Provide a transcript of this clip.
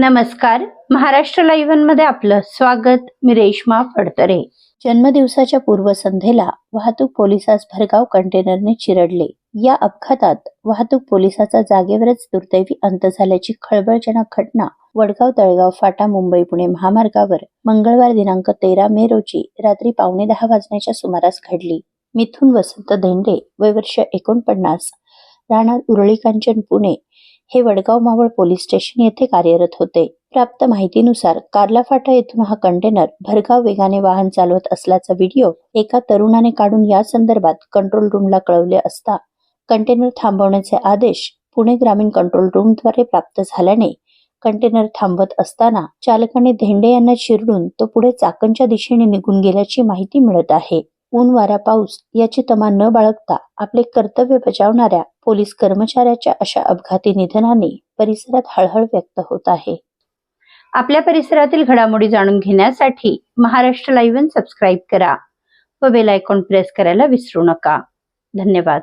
नमस्कार. महाराष्ट्र लाईव्हमध्ये आपलं स्वागत. मी रेश्मा फडतरे. जन्मदिवसाच्या पूर्वसंध्येला वाहतूक पोलिसास भरगाव कंटेनरने चिरडले. या अपघातात वाहतूक पोलिसाचा जागेवरच दुर्दैवी अंत झाल्याची खळबळजनक घटना वडगाव तळगाव फाटा मुंबई पुणे महामार्गावर मंगळवार दिनांक तेरा मे रोजी रात्री पावणे दहा वाजण्याच्या सुमारास घडली. मिथून वसंत धेंडे वय वर्ष एकोणपन्नास राहणार उरळी कांचन पुणे हे वडगाव मावळ पोलीस स्टेशन येथे कार्यरत होते. प्राप्त माहितीनुसार कार्ला फाटा येथून हा कंटेनर भरगाव वेगाने वाहन चालवत असल्याचा व्हिडिओ एका तरुणाने काढून या संदर्भात कंट्रोल रूमला कळवले असता कंटेनर थांबवण्याचे आदेश पुणे ग्रामीण कंट्रोल रूमद्वारे प्राप्त झाल्याने कंटेनर थांबवत असताना चालकाने धेंडे यांना चिरडून तो पुढे चाकणच्या दिशेने निघून गेल्याची माहिती मिळत आहे. ऊन वारा पाऊस याची तमा न बाळगता आपले कर्तव्य बजावणाऱ्या पोलीस कर्मचाऱ्याच्या अशा अपघाती निधनाने परिसरात हळहळ व्यक्त होत आहे. आपल्या परिसरातील घडामोडी जाणून घेण्यासाठी महाराष्ट्र लाईव्ह सबस्क्राईब करा व बेल आयकॉन प्रेस करायला विसरू नका. धन्यवाद.